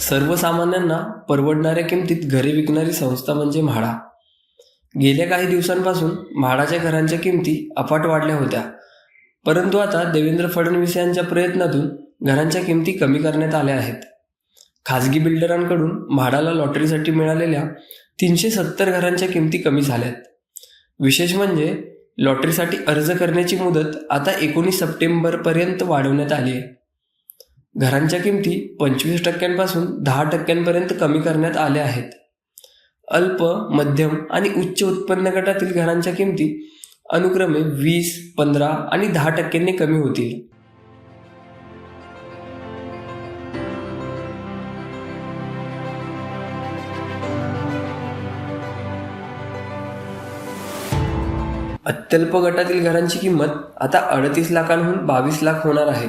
सर्वसामान्यांना परवडणाऱ्या किमतीत घरे विकणारी संस्था म्हणजे म्हाडा. गेल्या काही दिवसांपासून म्हाडाच्या घरांच्या किमती अफाट वाढल्या होत्या. परंतु आता देवेंद्र फडणवीस यांच्या प्रयत्नातून घरांच्या किमती कमी करण्यात आल्या आहेत. खाजगी बिल्डरांकडून म्हाडाला लॉटरीसाठी मिळालेल्या तीनशे सत्तर घरांच्या किमती कमी झाल्यात. विशेष म्हणजे लॉटरीसाठी अर्ज करण्याची मुदत आता एकोणीस सप्टेंबरपर्यंत वाढवण्यात आली आहे. घरांच्या किमती पंचवीस टक्क्यांपासून दहा टक्क्यांपर्यंत कमी करण्यात आल्या आहेत. अल्प मध्यम आणि उच्च उत्पन्न गटातील घरांच्या किमती अनुक्रमे वीस पंधरा आणि दहा टक्क्यांनी कमी होतील. अत्यल्प गटातील घरांची किंमत आता अडतीस लाखांहून बावीस लाख होणार आहे.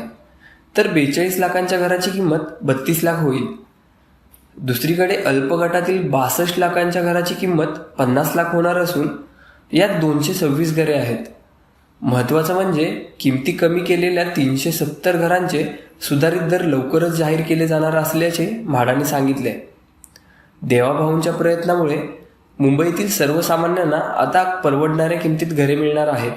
तर बेचाळीस लाखांच्या घराची किंमत बत्तीस लाख होईल. दुसरीकडे अल्प गटातील बासष्ट लाखांच्या घराची किंमत पन्नास लाख होणार असून यात दोनशे सव्वीस घरे आहेत. महत्त्वाचं म्हणजे किमती कमी केलेल्या तीनशे सत्तर घरांचे सुधारित दर लवकरच जाहीर केले जाणार असल्याचे म्हाडाने सांगितले. देवाभाऊंच्या प्रयत्नामुळे मुंबईतील सर्वसामान्यांना आता परवडणाऱ्या किमतीत घरे मिळणार आहेत.